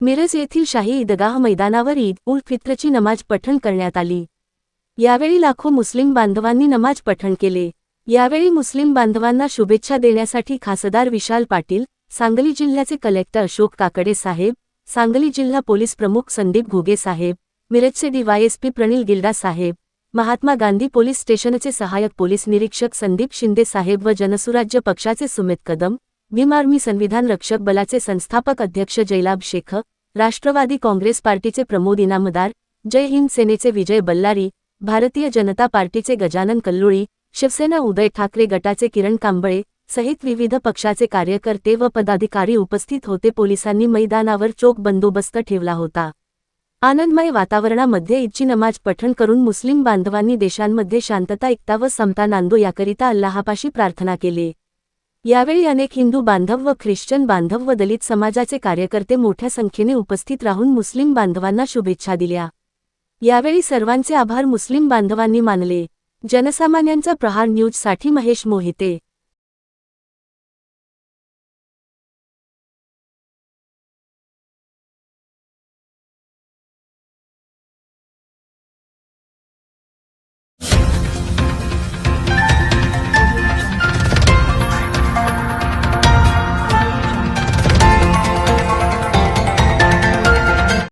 मिरज येथील शाही ईदगाह मैदानावर ईद उल फित्रची नमाज पठण करण्यात आली. यावेळी लाखो मुस्लिम बांधवांनी नमाज पठण केले. यावेळी मुस्लिम बांधवांना शुभेच्छा देण्यासाठी खासदार विशाल पाटील सांगली जिल्ह्याचे कलेक्टर अशोक काकडे साहेब सांगली जिल्हा पोलीस प्रमुख संदीप घुगे साहेब मिरजचे डीवायएसपी प्रणील गिल्डा साहेब महात्मा गांधी पोलीस स्टेशनचे सहाय्यक पोलीस निरीक्षक संदीप शिंदे साहेब व जनसुराज्य पक्षाचे सुमित कदम भीम आर्मी संविधान रक्षक बलाचे संस्थापक अध्यक्ष जयलाभ शेख राष्ट्रवादी काँग्रेस पार्टीचे प्रमोद इनामदार जय हिंद सेनेचे विजय बल्लारी भारतीय जनता पार्टीचे गजानन कल्लुळी शिवसेना उदय ठाकरे गटाचे किरण कांबळे सहित विविध पक्षाचे कार्यकर्ते व पदाधिकारी उपस्थित होते. पोलिसांनी मैदानावर चोख बंदोबस्त ठेवला होता. आनंदमय वातावरणामध्ये ईदची नमाज पठण करून मुस्लिम बांधवांनी देशांमध्ये शांतता एकता व समता नांदो याकरिता अल्लाहापाशी प्रार्थना केली. यावेळी अनेक हिंदू बांधव व ख्रिश्चन बांधव व दलित समाजाचे कार्यकर्ते मोठ्या संख्येने उपस्थित राहून मुस्लिम बांधवांना शुभेच्छा दिल्या. यावेळी सर्वांचे आभार मुस्लिम बांधवांनी मानले. जनसामान्यांचा प्रहार न्यूजसाठी महेश मोहिते.